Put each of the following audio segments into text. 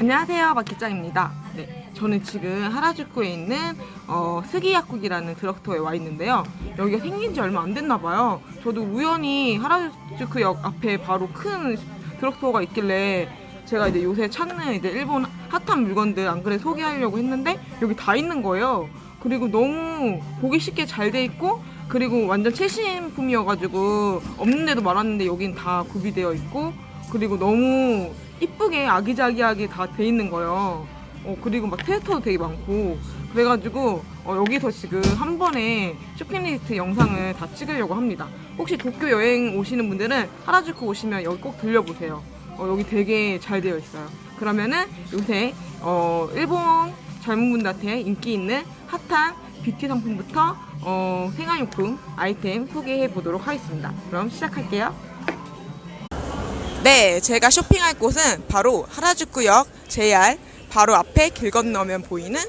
안녕하세요, 박기장입니다. 네, 저는 지금 하라주쿠에 있는 어, 스기약국이라는 드럭스토어에 와 있는데요. 여기가 생긴 지 얼마 안 됐나 봐요. 저도 우연히 하라주쿠역 앞에 바로 큰 드럭스토어가 있길래 제가 이제 요새 찾는 이제 일본 핫한 물건들 안 그래 소개하려고 했는데 여기 다 있는 거예요. 그리고 너무 보기 쉽게 잘 돼 있고 그리고 완전 최신품이어가지고 없는데도 많았는데 여긴 다 구비되어 있고 그리고 너무 이쁘게 아기자기하게 다 돼 있는 거예요. 어, 그리고 막 테스터도 되게 많고 그래가지고 어, 여기서 지금 한 번에 쇼핑리스트 영상을 다 찍으려고 합니다. 혹시 도쿄 여행 오시는 분들은 하라주쿠 오시면 여기 꼭 들려보세요. 어, 여기 되게 잘 되어 있어요. 그러면은 요새 어, 일본 젊은 분들한테 인기 있는 핫한 뷰티 상품부터 어, 생활용품 아이템 소개해 보도록 하겠습니다. 그럼 시작할게요. 네, 제가 쇼핑할 곳은 바로 하라주쿠역 JR 바로 앞에 길 건너면 보이는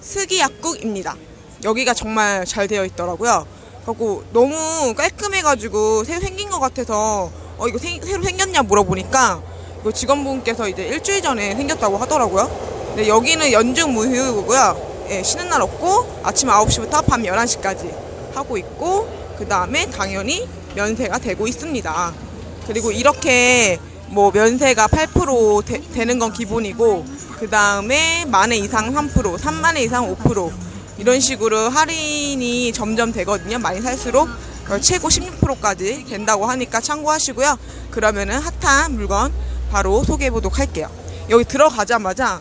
스기약국입니다. 여기가 정말 잘 되어 있더라고요. 그리고 너무 깔끔해가지고 새로 생긴 것 같아서 어 이거 생- 새로 생겼냐 물어보니까 이거 직원분께서 이제 일주일 전에 생겼다고 하더라고요. 네, 여기는 연중 무휴고요. 예, 쉬는 날 없고 아침 9시부터 밤 11시까지 하고 있고 그 다음에 당연히 면세가 되고 있습니다. 그리고 이렇게 뭐 면세가 8% 되, 되는 건 기본이고 그 다음에 만회 이상 3% 3만회 이상 5% 이런 식으로 할인이 점점 되거든요. 많이 살수록 어, 최고 16%까지 된다고 하니까 참고하시고요. 그러면은 핫한 물건 바로 소개해 보도록 할게요. 여기 들어가자마자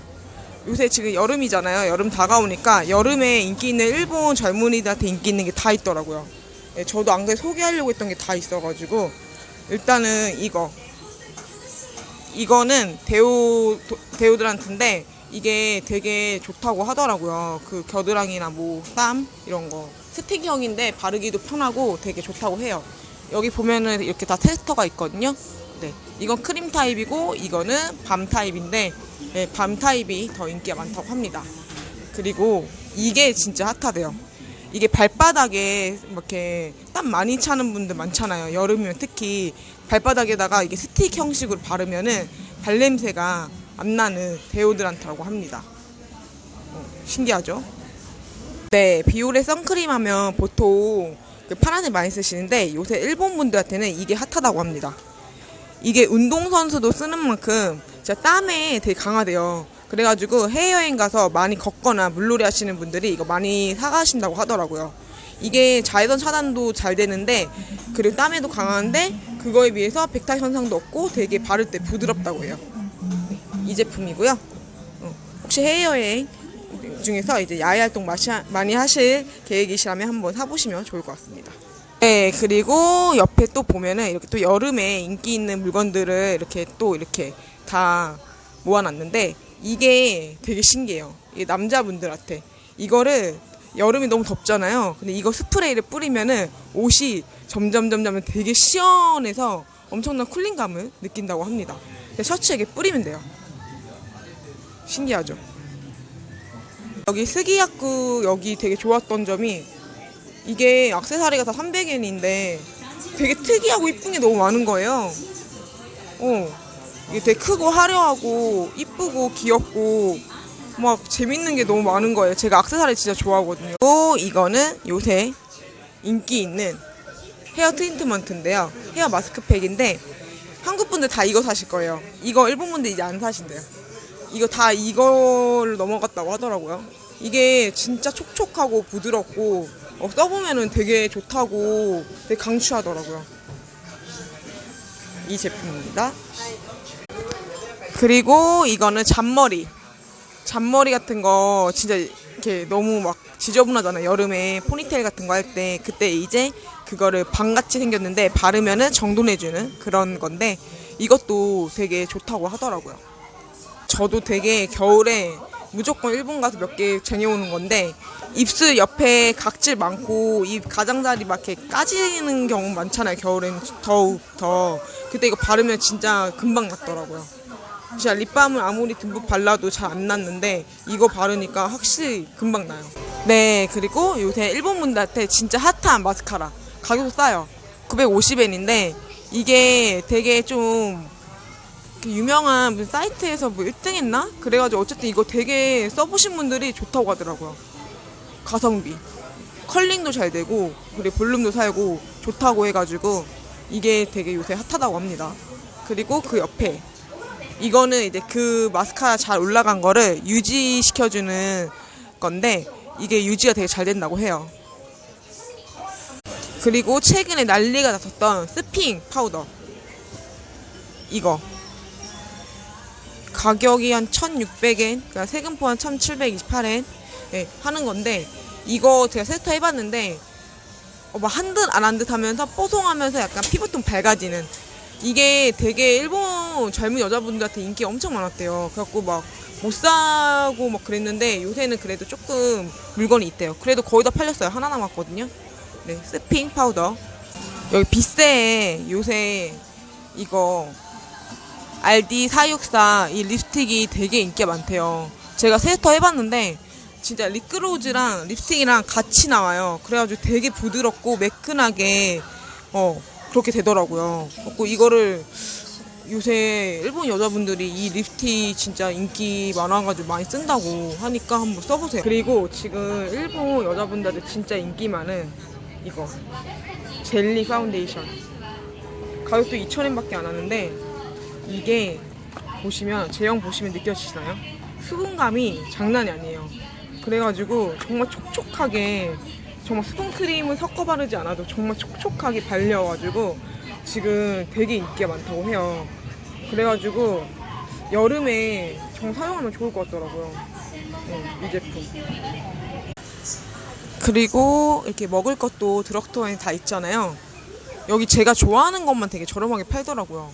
요새 지금 여름이잖아요. 여름 다가오니까 여름에 인기 있는 일본 젊은이들한테 인기 있는 게 다 있더라고요. 예, 저도 안 그래 소개하려고 했던 게 다 있어가지고 일단은 이거 이거는 도- 데오드란트인데 이게 되게 좋다고 하더라고요. 그 겨드랑이나 뭐 땀 이런 거 스틱형인데 바르기도 편하고 되게 좋다고 해요. 여기 보면은 이렇게 다 테스터가 있거든요. 네, 이건 크림 타입이고 이거는 밤 타입인데 네, 밤 타입이 더 인기가 많다고 합니다. 그리고 이게 진짜 핫하대요. 이게 발바닥에 이렇게 땀 많이 차는 분들 많잖아요. 여름이면 특히 발바닥에다가 이게 스틱 형식으로 바르면은 발냄새가 안 나는 데오드란트라고 합니다. 어, 신기하죠? 네, 비올의 선크림 하면 보통 그 파란색 많이 쓰시는데 요새 일본 분들한테는 이게 핫하다고 합니다. 이게 운동선수도 쓰는 만큼 진짜 땀에 되게 강하대요. 그래가지고 해외여행 가서 많이 걷거나 물놀이 하시는 분들이 이거 많이 사가신다고 하더라고요. 이게 자외선 차단도 잘 되는데 그리고 땀에도 강한데 그거에 비해서 백타 현상도 없고 되게 바를 때 부드럽다고 해요. 네, 이 제품이고요. 어, 혹시 해외여행 중에서 이제 야외 활동 많이 하실 계획이시라면 한번 사보시면 좋을 것 같습니다. 네, 그리고 옆에 또 보면은 이렇게 또 여름에 인기 있는 물건들을 이렇게 또 이렇게 다 모아놨는데 이게 되게 신기해요. 이게 남자분들한테 이거를 여름이 너무 덥잖아요. 근데 이거 스프레이를 뿌리면은 옷이 점점 점점 되게 시원해서 엄청난 쿨링감을 느낀다고 합니다. 근데 셔츠에 이게 뿌리면 돼요. 신기하죠? 여기 스기야쿠 여기 되게 좋았던 점이 이게 악세사리가 다 300엔인데 되게 특이하고 이쁜 게 너무 많은 거예요. 어. 이게 되게 크고 화려하고 이쁘고 귀엽고 막 재밌는 게 너무 많은 거예요. 제가 악세사리 진짜 좋아하거든요. 또 이거는 요새 인기 있는 헤어 트리트먼트인데요. 헤어 마스크팩인데 한국 분들 다 이거 사실 거예요. 이거 일본 분들 이제 안 사신대요. 이거 다 이걸 넘어갔다고 하더라고요. 이게 진짜 촉촉하고 부드럽고 어, 써보면은 되게 좋다고 되게 강추하더라고요. 이 제품입니다. 그리고 이거는 잔머리. 잔머리 같은 거 진짜 이렇게 너무 막 지저분하잖아요. 여름에 포니테일 같은 거 할 때 그때 이제 그거를 방같이 생겼는데 바르면은 정돈해주는 그런 건데 이것도 되게 좋다고 하더라고요. 저도 되게 겨울에 무조건 일본 가서 몇 개 쟁여오는 건데 입술 옆에 각질 많고 입 가장자리 막 이렇게 까지는 경우 많잖아요. 겨울엔 더욱 더 그때 이거 바르면 진짜 금방 낫더라고요. 진짜 립밤을 아무리 듬뿍 발라도 잘 안 났는데 이거 바르니까 확실히 금방 나요. 네, 그리고 요새 일본 분들한테 진짜 핫한 마스카라. 가격도 싸요. 950엔인데 이게 되게 좀그 유명한 무슨 사이트에서 뭐 1등 했나? 그래가지고 어쨌든 이거 되게 써보신 분들이 좋다고 하더라고요. 가성비. 컬링도 잘 되고, 그리고 볼륨도 살고, 좋다고 해가지고, 이게 되게 요새 핫하다고 합니다. 그리고 그 옆에, 이거는 이제 그 마스카라 잘 올라간 거를 유지시켜주는 건데, 이게 유지가 되게 잘 된다고 해요. 그리고 최근에 난리가 났었던 스핑 파우더. 이거. 가격이 한 1,600엔, 그러니까 세금 포함 1,728엔 예, 하는 건데 이거 제가 세터 해봤는데 어, 막 한 듯 안 한 듯 하면서 뽀송하면서 약간 피부톤 밝아지는 이게 되게 일본 젊은 여자분들한테 인기 엄청 많았대요. 그래갖고 막 못 사고 막 그랬는데 요새는 그래도 조금 물건이 있대요. 그래도 거의 다 팔렸어요. 하나 남았거든요. 네, 스핑 파우더. 여기 빗새에 요새 이거 RD 464 이 립스틱이 되게 인기가 많대요. 제가 세터 해봤는데 진짜 립그로즈랑 립스틱이랑 같이 나와요. 그래가지고 되게 부드럽고 매끈하게 어 그렇게 되더라고요. 그래고 이거를 요새 일본 여자분들이 이 립스틱 진짜 인기 많아가지고 많이 쓴다고 하니까 한번 써보세요. 그리고 지금 일본 여자분들한테 진짜 인기 많은 이거 젤리 파운데이션 가격도 2,000엔밖에 안 하는데 이게 보시면 제형 보시면 느껴지시나요? 수분감이 장난이 아니에요. 그래가지고 정말 촉촉하게 정말 수분크림을 섞어 바르지 않아도 정말 촉촉하게 발려가지고 지금 되게 인기가 많다고 해요. 그래가지고 여름에 정말 사용하면 좋을 것 같더라고요. 네, 이 제품. 그리고 이렇게 먹을 것도 드럭스토어에 다 있잖아요. 여기 제가 좋아하는 것만 되게 저렴하게 팔더라고요.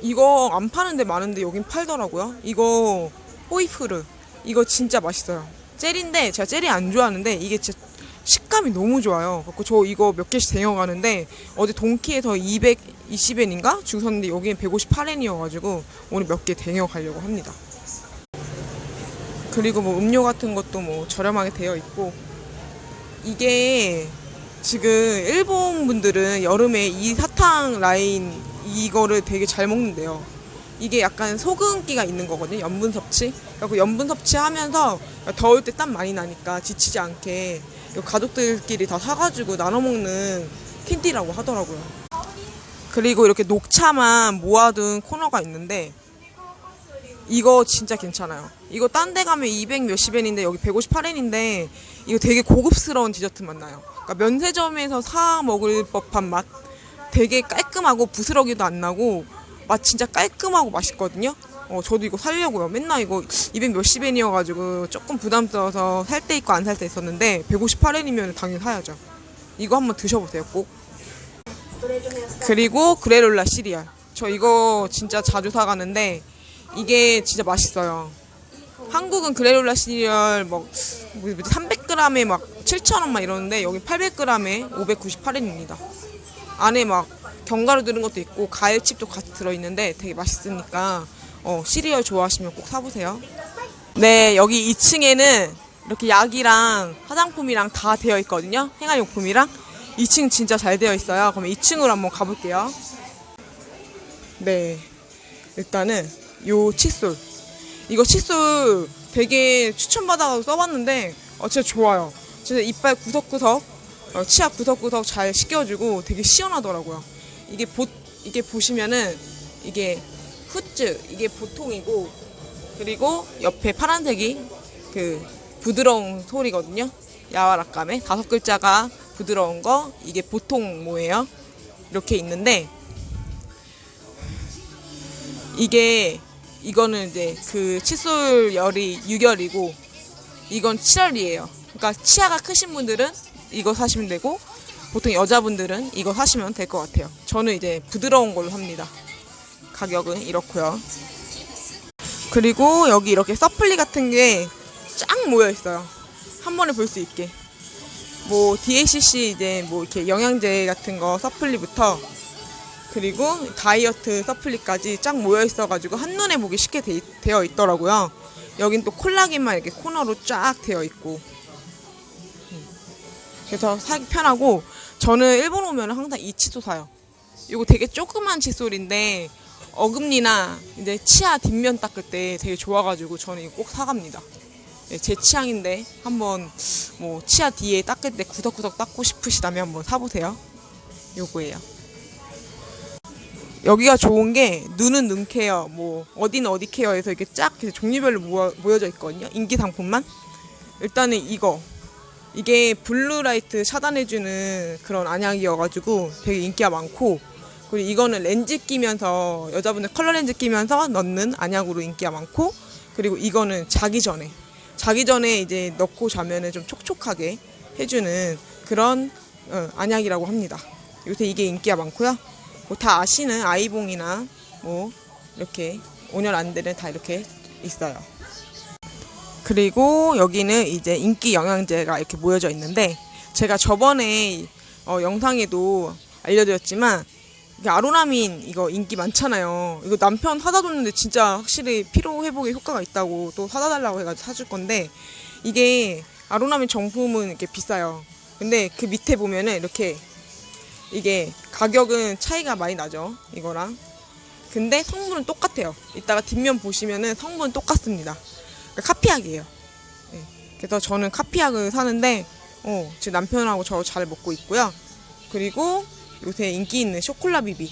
이거 안 파는 데 많은데 여긴 팔더라고요. 이거 호이프르. 이거 진짜 맛있어요. 젤인데 제가 젤이 안 좋아하는데 이게 진짜 식감이 너무 좋아요. 그래서 저 이거 몇 개씩 쟁여가는데 어제 동키에서 220엔인가 주고 샀는데 여기는 158엔이어가지고 오늘 몇 개 쟁여가려고 합니다. 그리고 뭐 음료 같은 것도 뭐 저렴하게 되어 있고 이게 지금 일본 분들은 여름에 이 사탕 라인 이거를 되게 잘 먹는데요. 이게 약간 소금기가 있는 거거든요. 염분 섭취. 그래서 염분 섭취하면서 더울 때 땀 많이 나니까 지치지 않게 가족들끼리 다 사가지고 나눠 먹는 캔디라고 하더라고요. 그리고 이렇게 녹차만 모아둔 코너가 있는데 이거 진짜 괜찮아요. 이거 딴 데 가면 200 몇십 엔인데 여기 158엔인데 이거 되게 고급스러운 디저트 맛 나요. 그러니까 면세점에서 사 먹을 법한 맛. 되게 깔끔하고 부스러기도 안 나고 맛 진짜 깔끔하고 맛있거든요. 어, 저도 이거 살려고요. 맨날 이거 200 몇십 엔이어가지고 조금 부담스러워서 살 때 있고 안 살 때 있었는데 158엔이면 당연히 사야죠. 이거 한번 드셔보세요, 꼭. 그리고 그래놀라 시리얼. 저 이거 진짜 자주 사가는데 이게 진짜 맛있어요. 한국은 그래놀라 시리얼 뭐 300g에 막 7,000원 막 이러는데 여기 800g에 598엔입니다. 안에 막 견과류 들은 것도 있고 과일칩도 같이 들어있는데 되게 맛있으니까 어, 시리얼 좋아하시면 꼭 사보세요. 네, 여기 2층에는 이렇게 약이랑 화장품이랑 다 되어 있거든요. 생활용품이랑. 2층 진짜 잘 되어 있어요. 그럼 2층으로 한번 가볼게요. 네. 일단은 요 칫솔. 이거 칫솔 되게 추천받아서 써봤는데 어, 진짜 좋아요. 진짜 이빨 구석구석, 어, 치아 구석구석 잘 씻겨주고 되게 시원하더라고요. 이게 보, 이게 보시면은 이게 후즈 이게 보통이고 그리고 옆에 파란색이 그 부드러운 소리거든요. 야와라감에 다섯 글자가 부드러운 거 이게 보통 뭐예요? 이렇게 있는데 이게 이거는 이제 그 칫솔 열이 6열이고 이건 7열이에요. 그러니까 치아가 크신 분들은 이거 사시면 되고 보통 여자분들은 이거 사시면 될 것 같아요. 저는 이제 부드러운 걸로 합니다. 가격은 이렇고요. 그리고 여기 이렇게 서플리 같은 게 쫙 모여 있어요. 한 번에 볼 수 있게. 뭐 DACC 이제 뭐 이렇게 영양제 같은 거 서플리부터 그리고 다이어트 서플리까지 쫙 모여 있어가지고 한눈에 보기 쉽게 돼, 되어 있더라고요. 여긴 또 콜라겐만 이렇게 코너로 쫙 되어 있고. 음. 그래서 사기 편하고 저는 일본 오면 항상 이 칫솔 사요. 이거 되게 조그만 칫솔인데 어금니나 이제 치아 뒷면 닦을 때 되게 좋아가지고 저는 이거 꼭 사갑니다. 네, 제 취향인데 한번 뭐 치아 뒤에 닦을 때 구석구석 닦고 싶으시다면 한번 사보세요. 요거예요. 여기가 좋은 게 눈은 눈 케어, 뭐 어디는 어디 케어해서 이렇게 쫙 종류별로 모여, 모여 져 있거든요. 인기 상품만. 일단은 이거 이게 블루라이트 차단해주는 그런 안약이어가지고 되게 인기가 많고 그리고 이거는 렌즈 끼면서 여자분들 컬러 렌즈 끼면서 넣는 안약으로 인기가 많고 그리고 이거는 자기 전에 자기 전에 이제 넣고 자면은 좀 촉촉하게 해주는 그런 어, 안약이라고 합니다. 요새 이게 인기가 많고요. 뭐 다 아시는 아이봉이나 뭐 이렇게 5년 안 되는 다 이렇게 있어요. 그리고 여기는 이제 인기 영양제가 이렇게 모여져 있는데 제가 저번에 어, 영상에도 알려드렸지만 아로나민 이거 인기 많잖아요. 이거 남편 사다 줬는데 진짜 확실히 피로 회복에 효과가 있다고 또 사다 달라고 해가지고 사줄 건데 이게 아로나민 정품은 이렇게 비싸요. 근데 그 밑에 보면은 이렇게 이게 가격은 차이가 많이 나죠. 이거랑. 근데 성분은 똑같아요. 이따가 뒷면 보시면은 성분 똑같습니다. 그러니까 카피약이에요. 네. 그래서 저는 카피약을 사는데 어, 지금 남편하고 저 잘 먹고 있고요. 그리고 요새 인기 있는 쇼콜라 비비.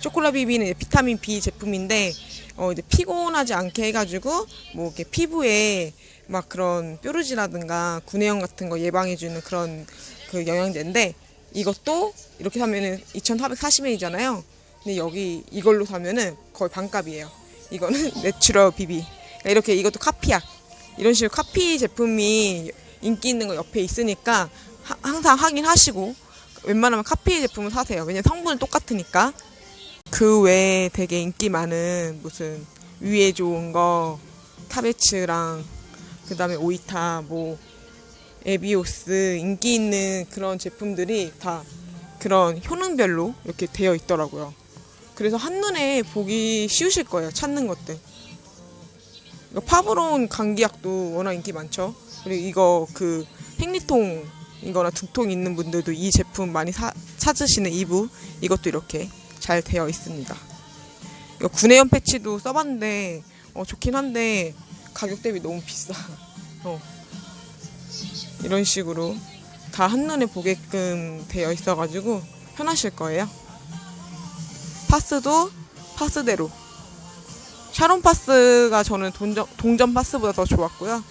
쇼콜라 비비는 비타민 B 제품인데 어 이제 피곤하지 않게 해가지고 뭐 이렇게 피부에 막 그런 뾰루지라든가 구내염 같은 거 예방해주는 그런 그 영양제인데 이것도 이렇게 사면은 2,440원이잖아요. 근데 여기 이걸로 사면은 거의 반값이에요. 이거는 내추럴 비비. 그러니까 이렇게 이것도 카피약. 이런 식으로 카피 제품이 인기 있는 거 옆에 있으니까 하- 항상 확인하시고 웬만하면 카피 제품을 사세요. 왜냐면 성분은 똑같으니까. 그 외에 되게 인기 많은 무슨 위에 좋은 거 타베츠랑 그 다음에 오이타 뭐 에비오스 인기 있는 그런 제품들이 다 그런 효능별로 이렇게 되어 있더라고요. 그래서 한눈에 보기 쉬우실 거예요. 찾는 것들. 파브론 감기약도 워낙 인기 많죠. 그리고 이거 그 생리통 이거나 두통 있는 분들도 이 제품 많이 사, 찾으시는 이부 이것도 이렇게 잘 되어 있습니다. 이거 구내염 패치도 써봤는데 어, 좋긴 한데 가격 대비 너무 비싸. 어. 이런 식으로 다 한눈에 보게끔 되어 있어가지고 편하실 거예요. 파스도 파스대로. 샤론 파스가 저는 동전, 동전 파스보다 더 좋았고요.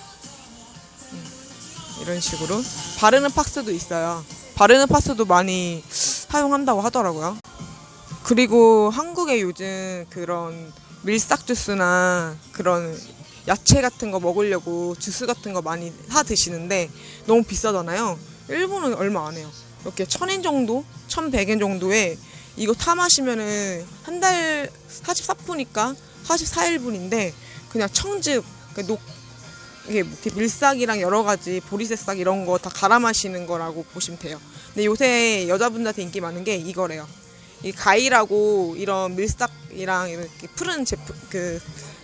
음, 이런 식으로. 바르는 파스도 있어요. 바르는 파스도 많이 사용한다고 하더라고요. 그리고 한국에 요즘 그런 밀싹 주스나 그런 야채 같은 거 먹으려고 주스 같은 거 많이 사 드시는데 너무 비싸잖아요. 일본은 얼마 안 해요. 이렇게 천엔 정도, 천백 엔 정도에 이거 타 마시면은 한 달 44푼이니까 44일분인데 그냥 청즙, 그 녹, 이게 밀싹이랑 여러 가지 보리새싹 이런 거 다 갈아 마시는 거라고 보시면 돼요. 근데 요새 여자분들한테 인기 많은 게 이거래요. 이 가위라고 이런 밀싹이랑 이렇게 푸른 제품 그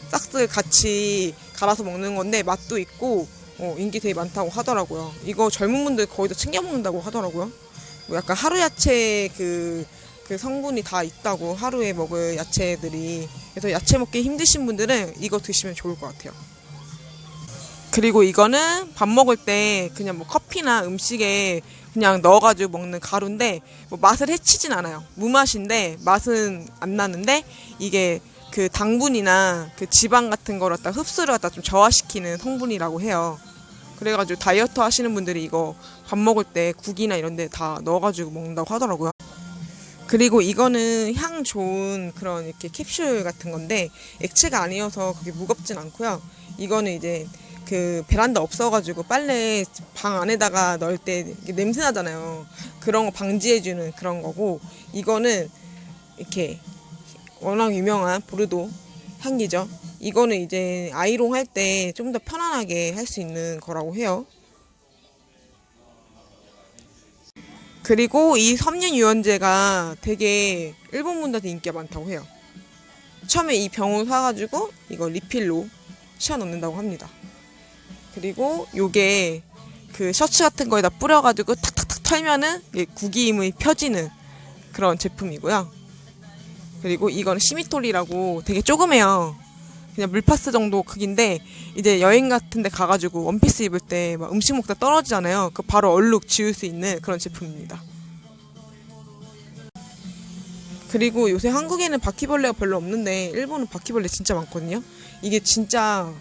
싹스 같이 갈아서 먹는 건데 맛도 있고 어, 인기 되게 많다고 하더라고요. 이거 젊은 분들 거의 다 챙겨 먹는다고 하더라고요. 뭐 약간 하루 야채 그, 그 성분이 다 있다고 하루에 먹을 야채들이 그래서 야채 먹기 힘드신 분들은 이거 드시면 좋을 것 같아요. 그리고 이거는 밥 먹을 때 그냥 뭐 커피나 음식에 그냥 넣어가지고 먹는 가루인데 뭐 맛을 해치진 않아요. 무맛인데 맛은 안 나는데 이게 그 당분이나 그 지방 같은 거를 갖다 흡수를 갖다 좀 저하시키는 성분이라고 해요. 그래가지고 다이어트 하시는 분들이 이거 밥 먹을 때 국이나 이런 데 다 넣어가지고 먹는다고 하더라고요. 그리고 이거는 향 좋은 그런 이렇게 캡슐 같은 건데 액체가 아니어서 그게 무겁진 않고요. 이거는 이제 그 베란다 없어가지고 빨래 방 안에다가 넣을 때 냄새 나잖아요. 그런 거 방지해주는 그런 거고 이거는 이렇게 워낙 유명한 보르도 향기죠. 이거는 이제 아이롱 할 때 좀 더 편안하게 할 수 있는 거라고 해요. 그리고 이 섬유 유연제가 되게 일본 분들한테 인기가 많다고 해요. 처음에 이 병을 사가지고 이거 리필로 씌워 넣는다고 합니다. 그리고 요게 그 셔츠 같은 거에다 뿌려가지고 탁탁탁 털면은 구기임이 펴지는 그런 제품이고요. 그리고 이거는 시미토리라고 되게 조그매요. 그냥 물파스 정도 크기인데 이제 여행 같은 데 가가지고 원피스 입을 때 막 음식 먹다 떨어지잖아요. 그 바로 얼룩 지울 수 있는 그런 제품입니다. 그리고 요새 한국에는 바퀴벌레가 별로 없는데 일본은 바퀴벌레 진짜 많거든요. 이게 진짜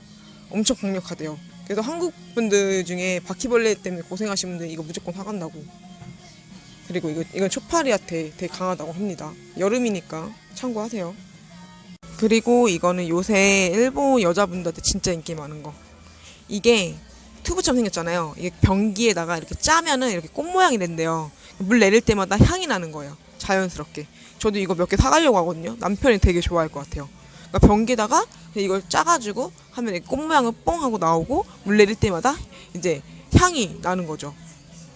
엄청 강력하대요. 그래서 한국 분들 중에 바퀴벌레 때문에 고생하시는 분들 이거 무조건 사간다고. 그리고 이거 이건 초파리한테 되게 강하다고 합니다. 여름이니까 참고하세요. 그리고 이거는 요새 일본 여자분들한테 진짜 인기 많은 거. 이게 튜브처럼 생겼잖아요. 이게 변기에다가 이렇게 짜면은 이렇게 꽃 모양이 된대요. 물 내릴 때마다 향이 나는 거예요. 자연스럽게. 저도 이거 몇 개 사가려고 하거든요. 남편이 되게 좋아할 것 같아요. 그러니까 변기에다가 이걸 짜가지고 하면 꽃 모양을 뽕 하고 나오고 물 내릴 때마다 이제 향이 나는 거죠.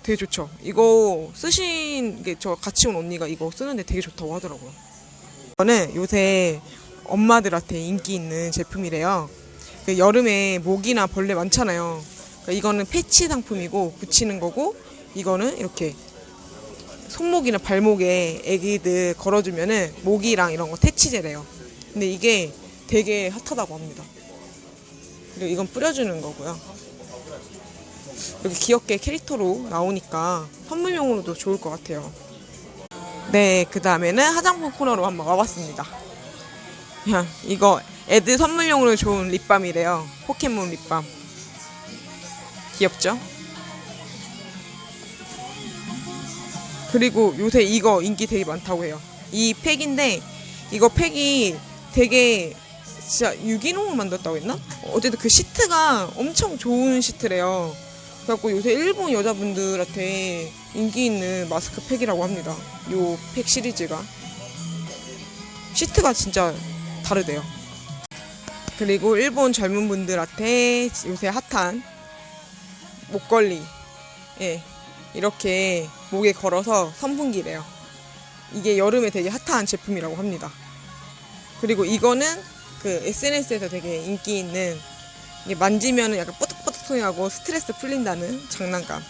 되게 좋죠. 이거 쓰신 게 저 같이 온 언니가 이거 쓰는데 되게 좋다고 하더라고요. 이거는 요새 엄마들한테 인기 있는 제품이래요. 그 여름에 모기나 벌레 많잖아요. 그러니까 이거는 패치 상품이고 붙이는 거고 이거는 이렇게 손목이나 발목에 애기들 걸어주면은 모기랑 이런 거 퇴치제래요. 근데 이게 되게 핫하다고 합니다. 그리고 이건 뿌려주는 거고요. 이렇게 귀엽게 캐릭터로 나오니까 선물용으로도 좋을 것 같아요. 네, 그 다음에는 화장품 코너로 한번 와봤습니다. 야, 이거 애들 선물용으로 좋은 립밤이래요. 포켓몬 립밤. 귀엽죠? 그리고 요새 이거 인기 되게 많다고 해요. 이 팩인데 이거 팩이 되게 진짜 유기농으로 만들었다고 했나? 어쨌든 그 시트가 엄청 좋은 시트래요. 그래갖고 요새 일본 여자분들한테 인기 있는 마스크 팩이라고 합니다. 요 팩 시리즈가. 시트가 진짜 다르대요. 그리고 일본 젊은 분들한테 요새 핫한 목걸이. 예. 이렇게 목에 걸어서 선풍기래요. 이게 여름에 되게 핫한 제품이라고 합니다. 그리고 이거는 그 SNS에서 되게 인기 있는 이게 만지면 약간 뽀득뽀득 소리 나고 스트레스 풀린다는 장난감.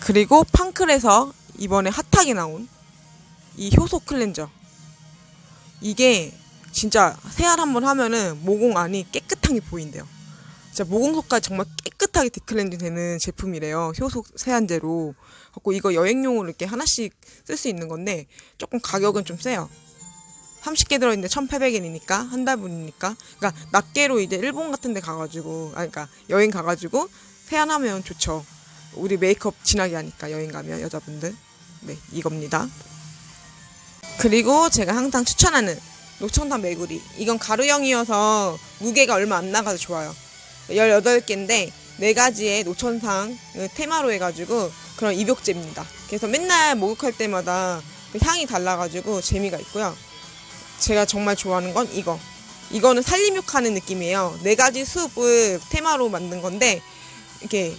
그리고 팡클에서 이번에 핫하게 나온 이 효소 클렌저. 이게 진짜 세안 한번 하면은 모공 안이 깨끗하게 보인대요. 진짜 모공속까지 정말 깨끗하게 디클렌징 되는 제품이래요. 효소 세안제로. 갖고 이거 여행용으로 이렇게 하나씩 쓸 수 있는 건데 조금 가격은 좀 세요. 30개 들어있는데 1,800엔이니까 한 달분이니까. 그러니까 낱개로 이제 일본 같은 데 가가지고 아 그러니까 여행 가가지고 세안하면 좋죠. 우리 메이크업 진하게 하니까 여행 가면 여자분들. 네, 이겁니다. 그리고 제가 항상 추천하는 녹청탄 메구리. 이건 가루형이어서 무게가 얼마 안 나가서 좋아요. 18개인데 네 가지의 노천상 테마로 해가지고 그런 입욕제입니다. 그래서 맨날 목욕할 때마다 그 향이 달라가지고 재미가 있고요. 제가 정말 좋아하는 건 이거. 이거는 살림욕하는 느낌이에요. 네 가지 숲을 테마로 만든 건데 이렇게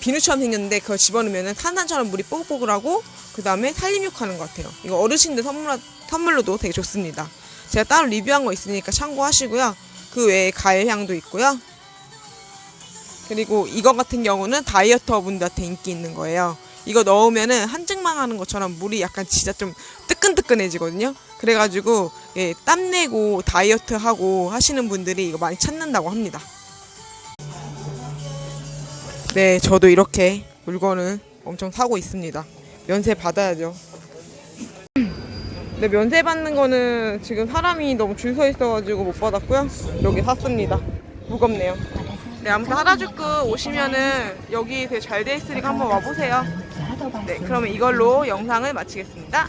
비누처럼 생겼는데 그걸 집어넣으면 탄산처럼 물이 뽀글뽀글하고 그 다음에 살림욕하는 것 같아요. 이거 어르신들 선물, 선물로도 되게 좋습니다. 제가 따로 리뷰한 거 있으니까 참고하시고요. 그 외에 가을 향도 있고요. 그리고 이거 같은 경우는 다이어터 분들한테 인기 있는 거예요. 이거 넣으면은 한증망 하는 것처럼 물이 약간 진짜 좀 뜨끈뜨끈해지거든요. 그래가지고 예, 땀내고 다이어트 하고 하시는 분들이 이거 많이 찾는다고 합니다. 네, 저도 이렇게 물건을 엄청 사고 있습니다. 면세 받아야죠. 네, 면세 받는 거는 지금 사람이 너무 줄 서 있어가지고 못 받았고요. 여기 샀습니다. 무겁네요. 네, 아무튼 하라주쿠 오시면은 여기 되게 잘 돼 있으니까 한번 와보세요. 네, 그러면 이걸로 영상을 마치겠습니다.